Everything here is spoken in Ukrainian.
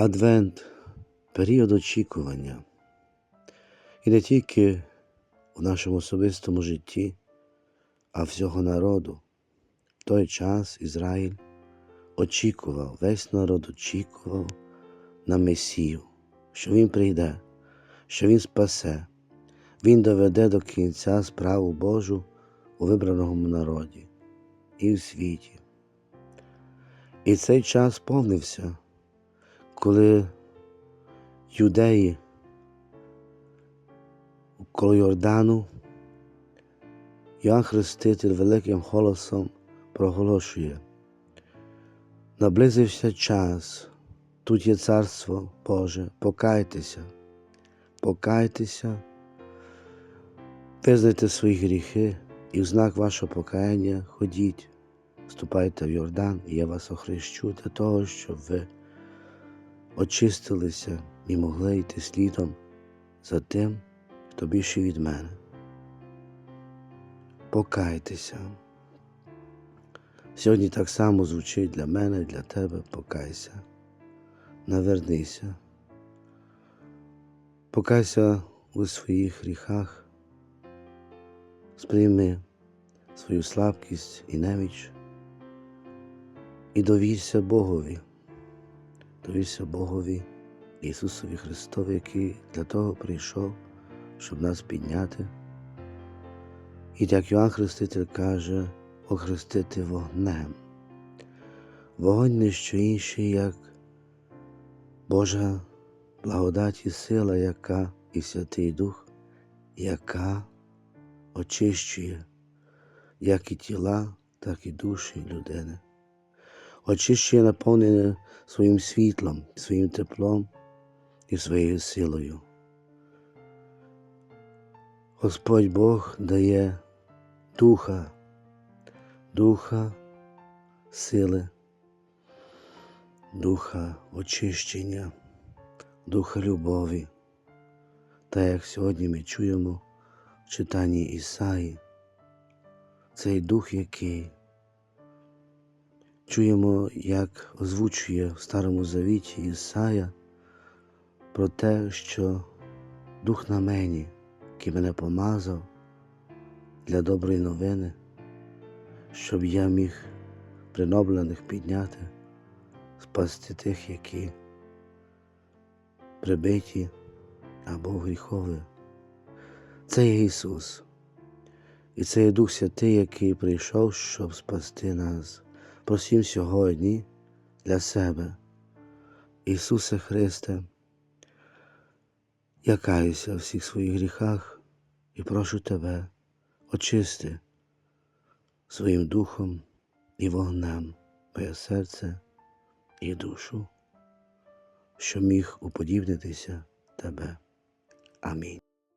Адвент період очікування. І не тільки в нашому особистому житті, а всього народу. В той час Ізраїль очікував, весь народ очікував на Месію, що Він прийде, що Він спасе, Він доведе до кінця справу Божу у вибраному народі і в світі. І цей час сповнився, коли юдеї коло Йордану Йоанн Хреститель великим голосом проголошує. Наблизився час, тут є царство Боже, покайтеся, покайтеся, визнайте свої гріхи і в знак вашого покаяння ходіть, вступайте в Йордан, і я вас охрещу для того, щоб ви очистилися і могли йти слідом за тим, хто більше від мене. Покайтеся. Сьогодні так само звучить для мене для тебе покайся. Навернися. Покайся у своїх гріхах, сприйми свою слабкість і неміч і довірся Богові, довірся Богові Ісусові Христові, який для того прийшов, щоб нас підняти. І як Йоанн Хреститель каже, охрестити вогнем. Вогонь не що інше, як Божа благодать і сила, яка і Святий Дух, яка очищує як і тіла, так і душі людини. Очищує наповнене своїм світлом, своїм теплом і своєю силою. Господь Бог дає духа, духа сили, духа очищення, духа любові. Та як сьогодні ми чуємо в читанні Ісаї, цей дух, який чуємо, як озвучує в Старому Завіті Ісая про те, що дух на мені, який мене помазав для доброї новини, щоб я міг приноблених підняти, спасти тих, які прибиті або гріхові. Це є Ісус. І це є Дух Святий, який прийшов, щоб спасти нас. Просім сьогодні для себе. Ісусе Христе, я каюся в всіх своїх гріхах і прошу Тебе, очисти своїм духом і вогнем моє серце і душу, що міг уподібнитися Тебе. Амінь.